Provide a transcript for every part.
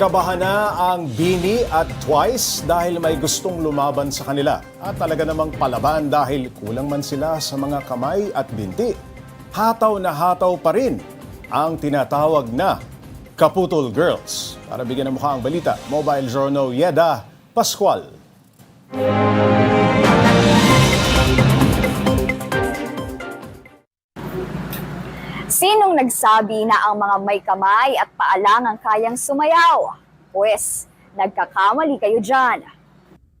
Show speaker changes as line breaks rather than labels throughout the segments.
Kabahan na ang Bini at Twice dahil may gustong lumaban sa kanila. At talaga namang palaban dahil kulang man sila sa mga kamay at binti. Hataw na hataw pa rin ang tinatawag na Kaputol Girls. Para bigyan ng mukha ang balita, Mobile Journal Yeda Pascual.
Sinong nagsabi na ang mga may kamay at paalang ang kayang sumayaw? Pwes, nagkakamali kayo dyan.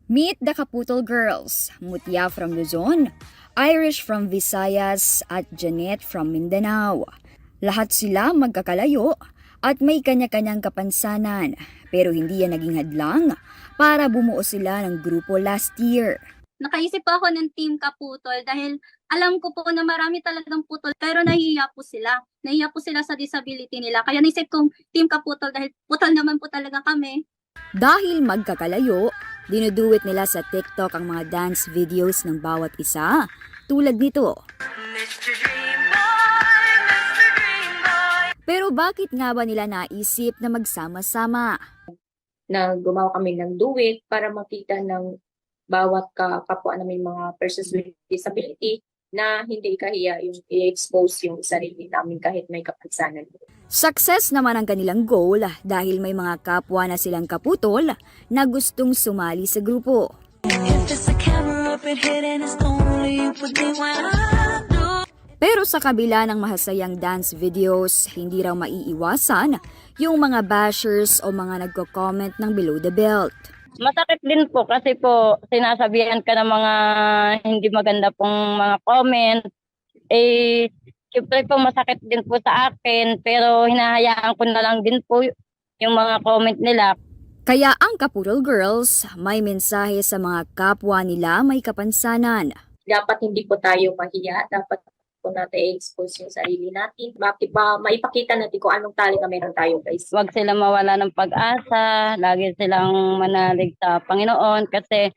Meet the Kaputol Girls, Mutya from Luzon, Irish from Visayas at Janet from Mindanao. Lahat sila magkakalayo at may kanya-kanyang kapansanan pero hindi yan naging hadlang para bumuo sila ng grupo last year.
nakaisip ako ng Team Kaputol dahil alam ko po na marami talagang putol pero nahihiya po sila. Nahihiya po sila sa disability nila. Kaya naisip kong Team Kaputol dahil putol naman po talaga kami.
Dahil magkakalayo, dinuduwit nila sa TikTok ang mga dance videos ng bawat isa. Tulad nito. Pero bakit nga ba nila naisip na magsama-sama?
na gumawa kami ng duet para makita ng bawat ka, kapwa na may mga persons with disability na hindi kahiya yung i-expose yung sarili namin kahit may kapansanan.
Success naman ang kanilang goal dahil may mga kapwa na silang kaputol na gustong sumali sa grupo. Pero sa kabila ng mahasayang dance videos, hindi raw maiiwasan yung mga bashers o mga nagko-comment ng below the belt.
Masakit din po kasi po sinasabihan ka ng mga hindi maganda pong mga comment. Eh, syempre po masakit din po sa akin pero hinahayaan ko na lang din po yung mga comment nila.
Kaya ang Kaputol Girls may mensahe sa mga kapwa nila may kapansanan.
Dapat hindi po tayo mahiya, dapat po natin i-expose yung sarili natin. Ba maipakita natin kung anong talent na meron tayo guys.
Huwag sila mawala ng pag-asa, lagi silang manalig sa Panginoon kasi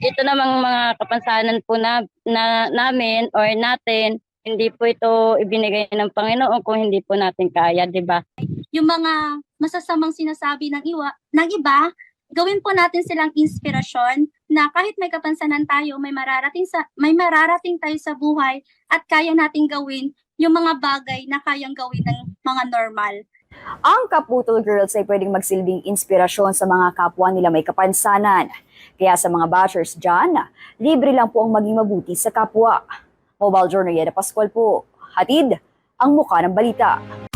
ito namang mga kapansanan po na, na namin or natin, hindi po ito ibinigay ng Panginoon kung hindi po natin kaya, di ba?
Yung mga masasamang sinasabi ng iwa, ng iba, gawin po natin silang inspirasyon na kahit may kapansanan tayo, may mararating sa may mararating tayo sa buhay at kaya nating gawin yung mga bagay na kayang gawin ng mga normal.
Ang Kaputol Girls ay pwedeng magsilbing inspirasyon sa mga kapwa nila may kapansanan. Kaya sa mga bashers dyan, libre lang po ang maging mabuti sa kapwa. Mobile Journal Yeda Pascual po. Hatid ang mukha ng balita.